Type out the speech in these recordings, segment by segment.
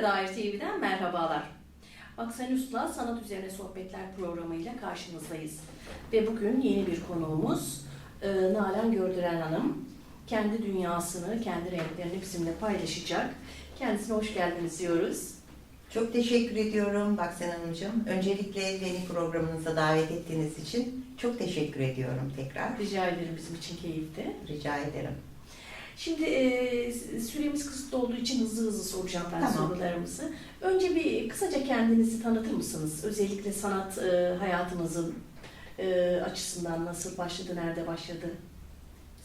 Sanatlara Dair TV'den merhabalar. Aksanüs'la Sanat Üzerine Sohbetler programıyla karşınızdayız. Ve bugün yeni bir konuğumuz e, Nalan Gördüren Hanım. Kendi dünyasını, kendi renklerini bizimle paylaşacak. Kendisine hoş geldiniz diyoruz. Çok teşekkür ediyorum Baksen Hanımcığım. Öncelikle beni programınıza davet ettiğiniz için çok teşekkür ediyorum tekrar. Rica ederim bizim için keyifti. Rica ederim. Şimdi e, süremiz kısıtlı olduğu için hızlı hızlı soracağım ben Tamam. sorularımızı. Önce bir kısaca kendinizi tanıtır mısınız? Özellikle sanat e, hayatınızın e, açısından nasıl başladı, nerede başladı?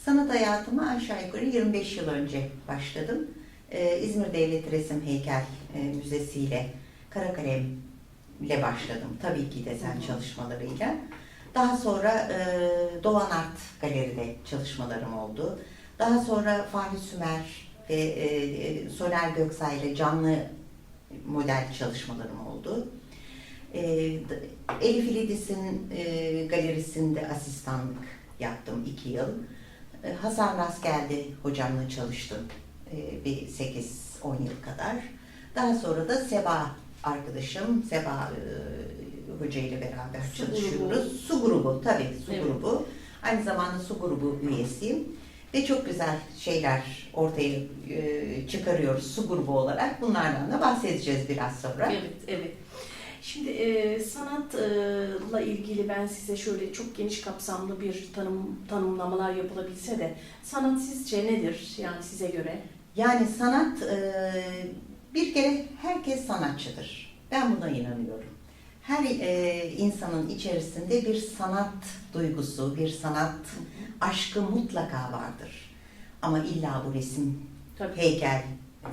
Sanat hayatıma aşağı yukarı 25 yıl önce başladım. Ee, İzmir Devlet Resim Heykel e, Müzesi ile Karakalem ile başladım. Tabii ki desen çalışmalarıyla. Daha sonra e, Doğan Art Galeri'de çalışmalarım oldu. Daha sonra Fahri Sümer ve e, e, Soner Göksay ile canlı model çalışmalarım oldu. E, Elif İlidis'in e, galerisinde asistanlık yaptım iki yıl. E, Hasan Rast geldi hocamla çalıştım e, bir 8-10 yıl kadar. Daha sonra da Seba arkadaşım, Seba e, Hoca ile beraber Su çalışıyoruz. Su grubu tabii su Evet. grubu. Aynı zamanda su grubu üyesiyim. Ve çok güzel şeyler ortaya e, çıkarıyoruz su grubu olarak. Bunlardan da bahsedeceğiz biraz sonra. Evet, evet. Şimdi e, sanatla ilgili ben size şöyle çok geniş kapsamlı bir tanım tanımlamalar yapılabilse de sanat sizce nedir yani size göre? Yani sanat e, bir kere herkes sanatçıdır. Ben buna inanıyorum. Her e, insanın içerisinde bir sanat duygusu, bir sanat aşkı mutlaka vardır. Ama illa bu resim, Tabii. heykel,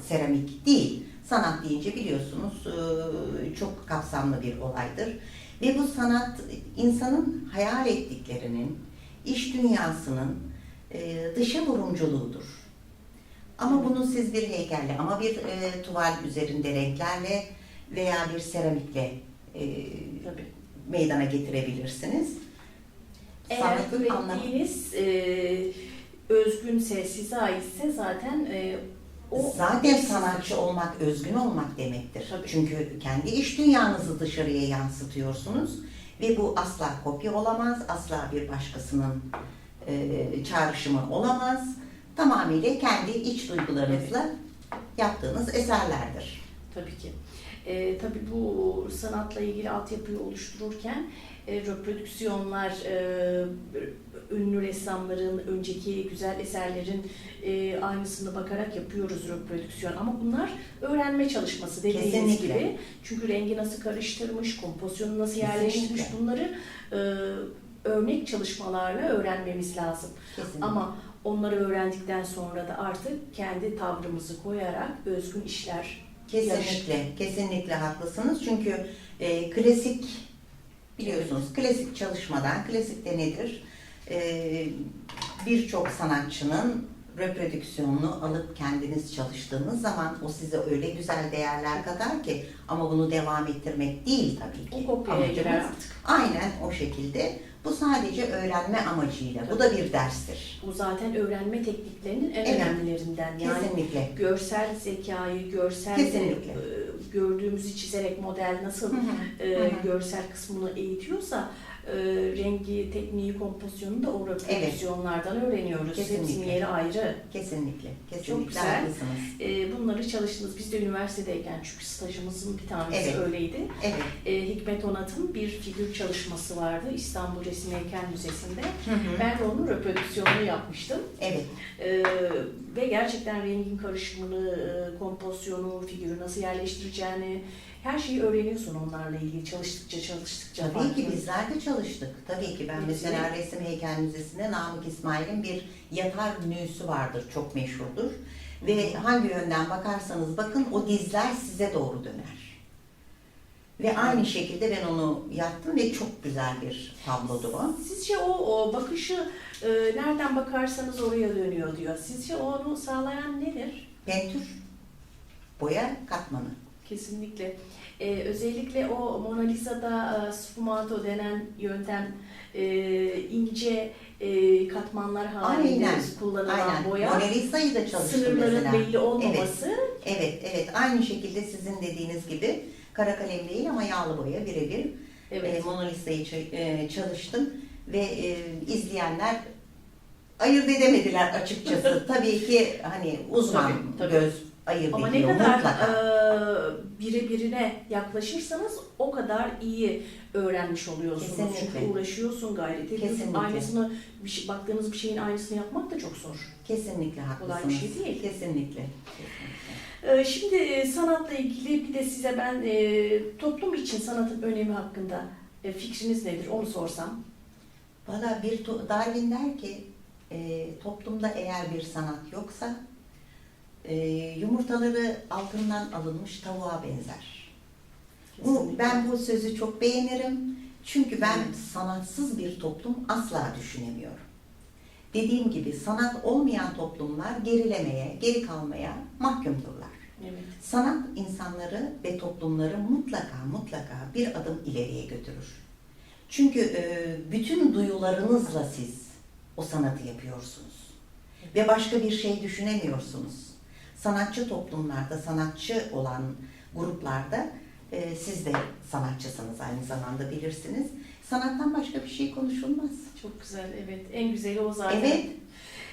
seramik değil. Sanat deyince biliyorsunuz e, çok kapsamlı bir olaydır. Ve bu sanat insanın hayal ettiklerinin, iş dünyasının e, dışa vurumculuğudur. Ama bunu siz bir heykelle ama bir e, tuval üzerinde renklerle veya bir seramikle e, Tabii. meydana getirebilirsiniz. Eğer Sanatın ürettiğiniz e, özgünse, size aitse zaten e, o Zaten sanatçı olmak, özgün olmak demektir. Tabii. Çünkü kendi iş dünyanızı dışarıya yansıtıyorsunuz ve bu asla kopya olamaz, asla bir başkasının e, çağrışımı olamaz. Tamamıyla kendi iç duygularınızla yaptığınız eserlerdir. Tabii ki. E, tabii bu sanatla ilgili altyapıyı oluştururken e, reprodüksiyonlar, e, ünlü ressamların, önceki güzel eserlerin e, aynısını bakarak yapıyoruz reprodüksiyon. Ama bunlar öğrenme çalışması dediğiniz Kesinlikle. gibi. Çünkü rengi nasıl karıştırmış, kompozisyonu nasıl yerleştirmiş Kesinlikle. bunları e, örnek çalışmalarla öğrenmemiz lazım. Kesinlikle. Ama onları öğrendikten sonra da artık kendi tavrımızı koyarak özgün işler Kesinlikle, kesinlikle haklısınız. Çünkü e, klasik biliyorsunuz klasik çalışmadan, klasik de nedir? E, Birçok sanatçının reprodüksiyonunu alıp kendiniz çalıştığınız zaman o size öyle güzel değerler katar ki ama bunu devam ettirmek değil tabii ki. o kopyaya Amacımız girer artık. Aynen o şekilde. Bu sadece öğrenme amacıyla. Bu da bir derstir. Bu zaten öğrenme tekniklerinin en Evet. önemlilerinden. Yani Kesinlikle. görsel zekayı, görsel Kesinlikle. e, gördüğümüzü çizerek model nasıl Hı hı, e, hı hı. görsel kısmını eğitiyorsa e, rengi, tekniği, kompozisyonu da o reprodüksiyonlardan öğreniyoruz. Kesinlikle. Hepsinin yeri ayrı. Kesinlikle. Kesinlikle Çok güzel. haklısınız. E, bunları çalıştınız. Biz de üniversitedeyken çünkü stajımızın bir tanesi Evet. öyleydi. Evet. E, Hikmet Onat'ın bir figür çalışması vardı İstanbul Resim Heykel Müzesi'nde. Hı hı. Ben de onun reprodüksiyonunu yapmıştım. Evet. Ee, ve gerçekten rengin karışımını, e, kompozisyonu, figürü nasıl yerleştireceğini, her şeyi öğreniyorsun onlarla ilgili çalıştıkça çalıştıkça. Tabii farklı. ki bizler de çalıştık. Tabii ki ben Evet. mesela Resim Heykel Müzesi'nde Namık İsmail'in bir yatar nüsü vardır. Çok meşhurdur. Ve hangi yönden bakarsanız bakın o dizler size doğru döner. Ve aynı şekilde ben onu yaptım ve çok güzel bir tablodu o. Sizce o, o bakışı e, nereden bakarsanız oraya dönüyor diyor. Sizce onu sağlayan nedir? Pentür, boya katmanı. Kesinlikle. Ee, özellikle o Mona Lisa'da e, sfumato denen yöntem e, ince e, katmanlar halinde Aynen, kullanılan Aynen. boya, Mona Lisa'yı da çalıştım sınırların mesela. belli olmaması. Evet, evet. Aynı şekilde sizin dediğiniz gibi kara kalem değil ama yağlı boya birebir Evet. e, Mona Lisa'yı e, çalıştım ve e, izleyenler ayırt edemediler açıkçası. tabii ki hani uzman Tabii, tabii. göz ayırt Ama ne ediyor kadar mutlaka. e, birebirine yaklaşırsanız o kadar iyi öğrenmiş oluyorsunuz. Kesinlikle. Çünkü uğraşıyorsun, gayret ediyorsun. Kesinlikle. Aynısını, bir şey, baktığınız bir şeyin aynısını yapmak da çok zor. Kesinlikle haklısınız. Kolay bir şey değil. Kesinlikle. E, şimdi e, sanatla ilgili bir de size ben e, toplum için sanatın önemi hakkında e, fikriniz nedir onu sorsam. Valla bir Darwin der ki e, toplumda eğer bir sanat yoksa e, yumurtaları altından alınmış tavuğa benzer. Bu, ben bu sözü çok beğenirim. Çünkü ben sanatsız bir toplum asla düşünemiyorum. Dediğim gibi sanat olmayan toplumlar gerilemeye, geri kalmaya mahkumdurlar. Evet. Sanat insanları ve toplumları mutlaka mutlaka bir adım ileriye götürür. Çünkü e, bütün duyularınızla siz o sanatı yapıyorsunuz. Ve başka bir şey düşünemiyorsunuz. Sanatçı toplumlarda, sanatçı olan gruplarda e, siz de sanatçısınız aynı zamanda bilirsiniz. Sanattan başka bir şey konuşulmaz. Çok güzel, evet. En güzeli o zaten. Evet,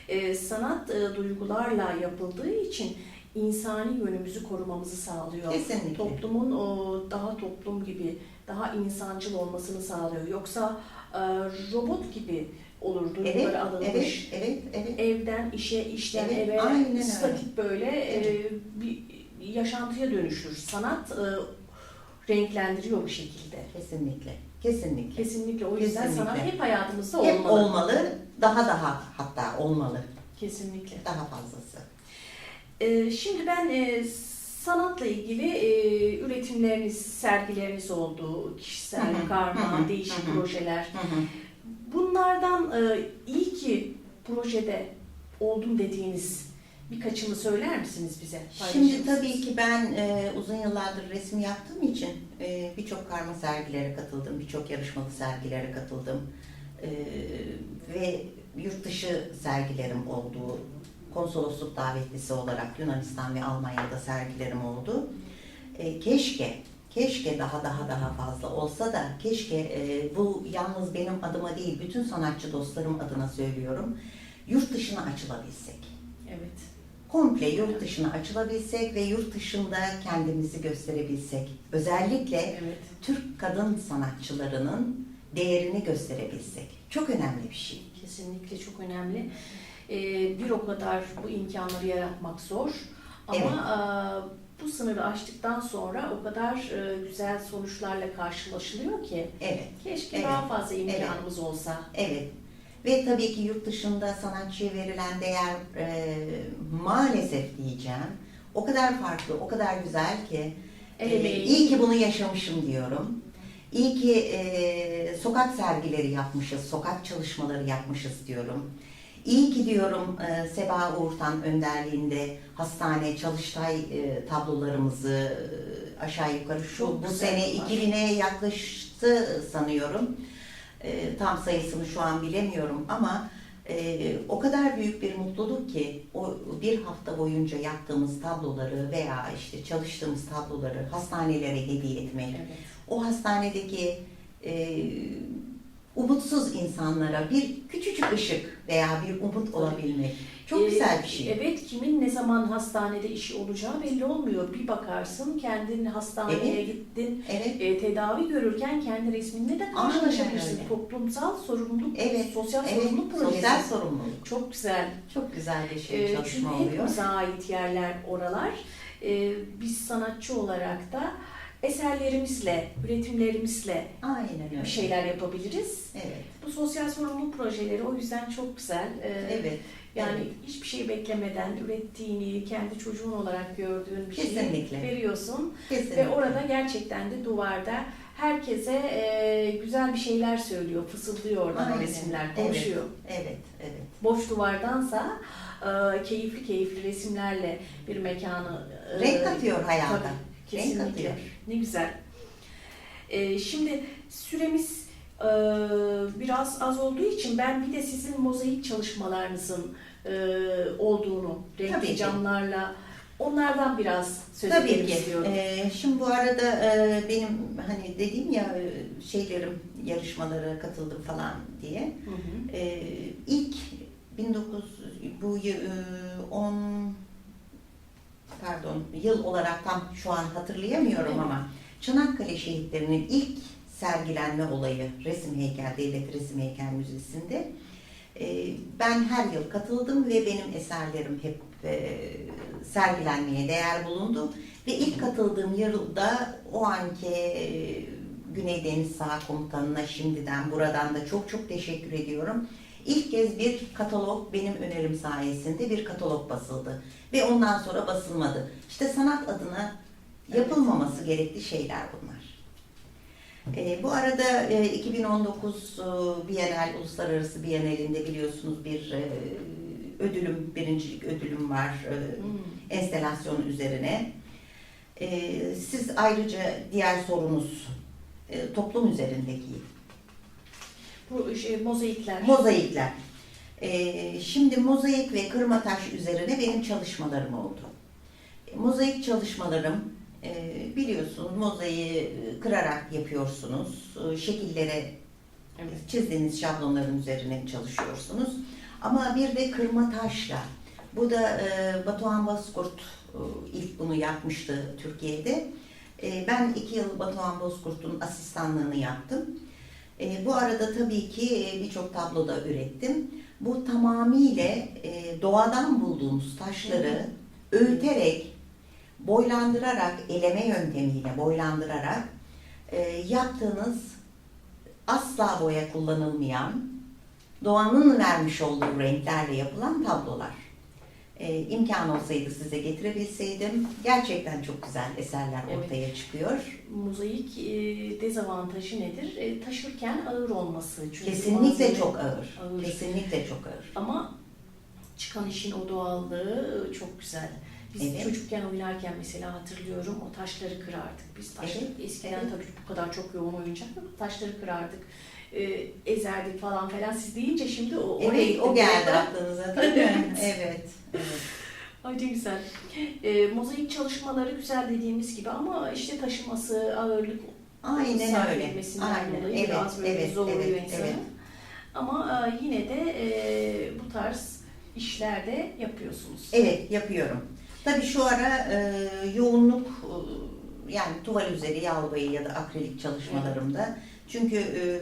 E, sanat e, duygularla yapıldığı için insani yönümüzü korumamızı sağlıyor. kesinlikle. Toplumun o daha toplum gibi, daha insancıl olmasını sağlıyor. Yoksa e, robot gibi olur duyguları Evet, alınmış. evet, evet, evet. Evden işe, işten Evet, eve, aynen öyle. statik böyle e, bir yaşantıya dönüşür. Sanat e, renklendiriyor bu şekilde. Kesinlikle, kesinlikle. Kesinlikle o yüzden Kesinlikle. sanat hep hayatımızda Hep olmalı. olmalı, daha daha hatta olmalı, Kesinlikle. daha fazlası. Ee, şimdi ben e, sanatla ilgili e, üretimleriniz, sergileriniz oldu, kişisel, karma, değişik projeler. Hı hı. Bunlardan e, iyi ki projede oldum dediğiniz birkaçını söyler misiniz bize? Şimdi tabii ki ben e, uzun yıllardır resim yaptığım için e, birçok karma sergilere katıldım, birçok yarışmalı sergilere katıldım E, ve yurt dışı sergilerim oldu. Konsolosluk davetlisi olarak Yunanistan ve Almanya'da sergilerim oldu. E, keşke, keşke daha daha daha fazla olsa da keşke e, bu yalnız benim adıma değil, bütün sanatçı dostlarım adına söylüyorum, yurt dışına açılabilsek Evet. komple yurt dışına açılabilsek ve yurt dışında kendimizi gösterebilsek. Özellikle Evet. Türk kadın sanatçılarının değerini gösterebilsek. Çok önemli bir şey. Kesinlikle çok önemli. Ee, bir o kadar bu imkanları yaratmak zor. Ama e, sınırı aştıktan sonra o kadar e, güzel sonuçlarla karşılaşılıyor ki Evet, keşke Evet. daha fazla imkanımız olsa. evet. Ve tabii ki yurt dışında sanatçıya verilen değer e, maalesef diyeceğim. O kadar farklı, o kadar güzel ki. E, emeği. iyi ki bunu yaşamışım diyorum. İyi ki e, sokak sergileri yapmışız, sokak çalışmaları yapmışız diyorum. İyi ki diyorum e, Seba Uğurtan önderliğinde hastane çalıştay e, tablolarımızı e, aşağı yukarı şu Çok bu sene var. 2000'e yaklaştı sanıyorum. E, tam sayısını şu an bilemiyorum ama e, o kadar büyük bir mutluluk ki o bir hafta boyunca yaptığımız tabloları veya işte çalıştığımız tabloları hastanelere hediye etmek, Evet. o hastanedeki e, umutsuz insanlara bir küçücük ışık veya bir umut olabilmek çok Ee, güzel bir şey. Evet, kimin ne zaman hastanede işi olacağı belli olmuyor. Bir bakarsın kendin hastaneye Evet. gittin, Evet, e, tedavi görürken kendi resminle de karşılaşabilirsin. Toplumsal sorumluluk, Evet, sosyal evet, sorumluluk projesi. sosyal sorumluluk. Çok güzel. Çok güzel bir şey E, çalışma çünkü hepimize ait yerler oralar. E, biz sanatçı olarak da eserlerimizle, üretimlerimizle Aynen öyle. bir şeyler yapabiliriz. Evet, Bu sosyal sorumluluk projeleri o yüzden çok güzel. E, evet. Yani Evet. hiçbir şey beklemeden ürettiğini, kendi çocuğun olarak gördüğün bir şeyi Kesinlikle. veriyorsun. Kesinlikle. Ve orada gerçekten de duvarda herkese e, güzel bir şeyler söylüyor, fısıldıyor oradan resimler, Evet. konuşuyor. Evet, evet. Boş duvardansa e, keyifli keyifli resimlerle bir mekanı e, Renk katıyor hayata. Tabii, Renk kesinlikle. katıyor. Ne güzel. E, şimdi süremiz e, biraz az olduğu için ben bir de sizin mozaik çalışmalarınızın e, olduğunu, renkli camlarla onlardan biraz söz Tabii edelim ki. istiyorum. Ee, şimdi bu arada e, benim hani dediğim ya e, şeylerim yarışmalara katıldım falan diye. Hı hı. Ee, ilk 19 bu e, 10 pardon yıl olarak tam şu an hatırlayamıyorum Evet. ama Çanakkale şehitlerinin ilk sergilenme olayı resim heykel Devlet Resim Heykel Müzesi'nde e, ben her yıl katıldım ve benim eserlerim hep e, sergilenmeye değer bulundu ve ilk katıldığım yılda o anki e, Güney Deniz Saha Komutanı'na şimdiden buradan da çok çok teşekkür ediyorum. İlk kez bir katalog benim önerim sayesinde bir katalog basıldı ve ondan sonra basılmadı. İşte sanat adına yapılmaması gerekli şeyler bunlar. E, bu arada e, 2019 e, Bienal, Uluslararası Bienalinde biliyorsunuz bir e, ödülüm, birincilik ödülüm var e, Hmm. enstelasyon üzerine. E, siz ayrıca diğer sorunuz e, toplum üzerindeki Bu şey, mozaikler. mozaikler. E, şimdi mozaik ve kırma taş üzerine benim çalışmalarım oldu. E, mozaik çalışmalarım e, biliyorsunuz mozaiği e, kırarak yapıyorsunuz. E, şekillere Evet. çizdiğiniz şablonların üzerine çalışıyorsunuz. Ama bir de kırma taşla. Bu da e, Batuhan Bozkurt e, ilk bunu yapmıştı Türkiye'de. E, ben iki yıl Batuhan Bozkurt'un asistanlığını yaptım. E, bu arada tabii ki e, birçok tablo da ürettim. Bu tamamıyla e, doğadan bulduğumuz taşları öğüterek, boylandırarak, eleme yöntemiyle boylandırarak e, yaptığınız asla boya kullanılmayan, doğanın vermiş olduğu renklerle yapılan tablolar. Ee, imkan olsaydı size getirebilseydim gerçekten çok güzel eserler Evet. ortaya çıkıyor. Mozaik e, dezavantajı nedir? E, taşırken ağır olması. Çünkü Kesinlikle çok ağır. ağır. Kesinlikle çok ağır. Ama çıkan işin o doğallığı e, çok güzel. Biz Evet. çocukken oynarken mesela hatırlıyorum o taşları kırardık. Biz taşları Evet, eskiden evet. tabii bu kadar çok yoğun oyuncak yok. Taşları kırardık. E, ezerdik falan falan. Siz deyince şimdi o oraya Evet, o geldi aklınıza değil mi? Evet. evet. evet. Ay ne güzel. E, mozaik çalışmaları güzel dediğimiz gibi ama işte taşıması, ağırlık Aynen öyle. Aynen. dolayı Evet, biraz böyle evet, zorluyor evet, insanı. evet. Ama e, yine de e, bu tarz işlerde yapıyorsunuz. Evet yapıyorum. Tabii şu ara e, yoğunluk e, yani tuval üzeri yağ boyayı ya da akrilik çalışmalarımda. Çünkü e,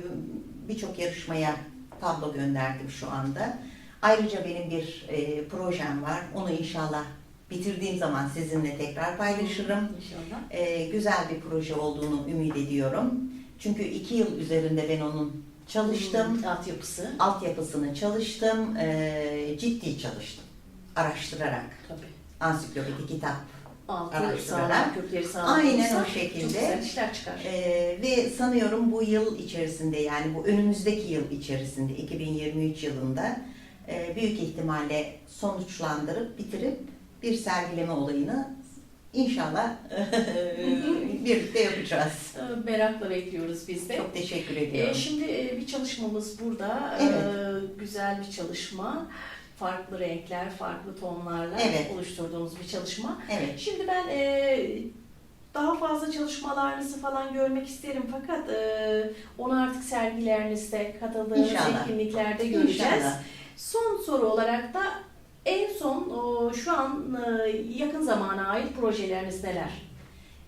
birçok yarışmaya tablo gönderdim şu anda. Ayrıca benim bir e, projem var. Onu inşallah bitirdiğim zaman sizinle tekrar paylaşırım. İnşallah. E, güzel bir proje olduğunu ümit ediyorum. Çünkü iki yıl üzerinde ben onun çalıştım. Hmm, Altyapısı. Altyapısını çalıştım. e, ciddi çalıştım. Araştırarak Tabii. ansiklopedik kitap Altı sağlam, kökleri sağlam Aynen olursa o şekilde. Çok güzel işler çıkar. Ee, ve sanıyorum bu yıl içerisinde yani bu önümüzdeki yıl içerisinde 2023 yılında e, büyük ihtimalle sonuçlandırıp bitirip bir sergileme olayını inşallah birlikte yapacağız. Ee, Merakla bekliyoruz biz de. Çok teşekkür Ee, ediyorum. şimdi e, bir çalışmamız burada. Evet. Ee, güzel bir çalışma. Farklı renkler, farklı tonlarla Evet. oluşturduğumuz bir çalışma. Evet. Şimdi ben e, daha fazla çalışmalarınızı falan görmek isterim fakat e, onu artık sergilerinizde, katıldığınız İnşallah. etkinliklerde göreceğiz. İnşallah. Son soru olarak da en son o, şu an e, yakın zamana ait projeleriniz neler?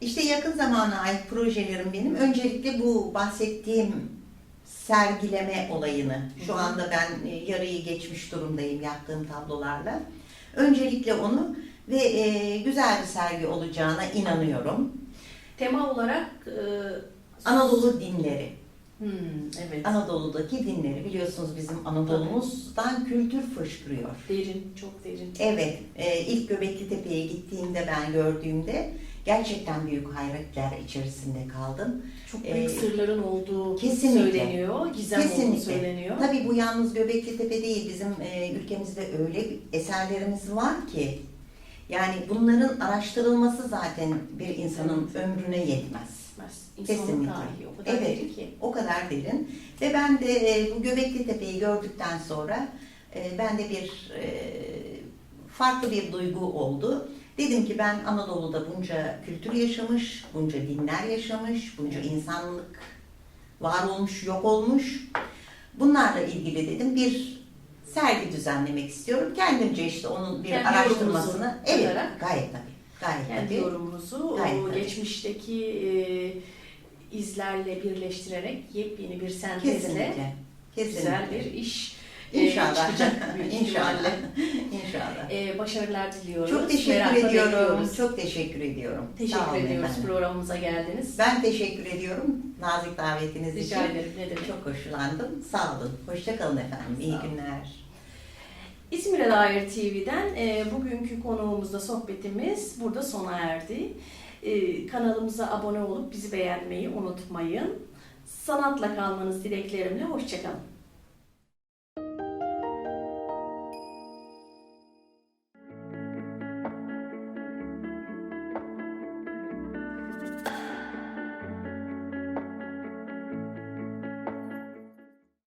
İşte yakın zamana ait projelerim benim. Öncelikle bu bahsettiğim sergileme olayını. Şu anda ben e, yarıyı geçmiş durumdayım yaptığım tablolarla. Öncelikle onu ve e, güzel bir sergi olacağına inanıyorum. Tema olarak e, Anadolu dinleri. Hmm, evet. Anadolu'daki dinleri biliyorsunuz bizim Anadolu'muzdan kültür fışkırıyor. Derin, çok derin. Evet, e, ilk Göbekli Tepe'ye gittiğimde ben gördüğümde gerçekten büyük hayretler içerisinde kaldım. Çok büyük Ee, sırların olduğu kesinlikle. söyleniyor, gizem olduğu Kesinlikle. söyleniyor. Tabii bu yalnız Göbekli Tepe değil, bizim e, ülkemizde öyle eserlerimiz var ki yani bunların araştırılması zaten bir insanın ömrüne yetmez. İnsanın Kesinlikle. tarihi o kadar Evet. derin ki. O kadar derin. Ve ben de e, bu Göbekli Tepe'yi gördükten sonra e, bende bir e, farklı bir duygu oldu. Dedim ki ben Anadolu'da bunca kültür yaşamış, bunca dinler yaşamış, bunca insanlık var olmuş, yok olmuş. Bunlarla ilgili dedim bir sergi düzenlemek istiyorum. Kendimce işte onun bir Kendi araştırmasını. Evet, gayet tabii. Gayet Kendi tabii. yorumunuzu Gayet o tabii. geçmişteki e, izlerle birleştirerek yepyeni bir sentezle Kesinlikle. Kesinlikle. güzel bir iş İnşallah. çıkacak büyük İnşallah. ihtimalle. İnşallah. E, başarılar diliyoruz. Çok teşekkür Merakla ediyorum. bekliyoruz. Çok teşekkür ediyorum. Sağ Teşekkür olun ediyoruz efendim. programımıza geldiniz. Ben teşekkür ediyorum nazik davetiniz Rica için. ederim. Ne demek. Çok hoşlandım. Sağ olun. Hoşça kalın efendim. İyi Sağ olun. günler. İzmir'e dair TV'den e, bugünkü konuğumuzda sohbetimiz burada sona erdi. E, kanalımıza abone olup bizi beğenmeyi unutmayın. Sanatla kalmanız dileklerimle hoşçakalın.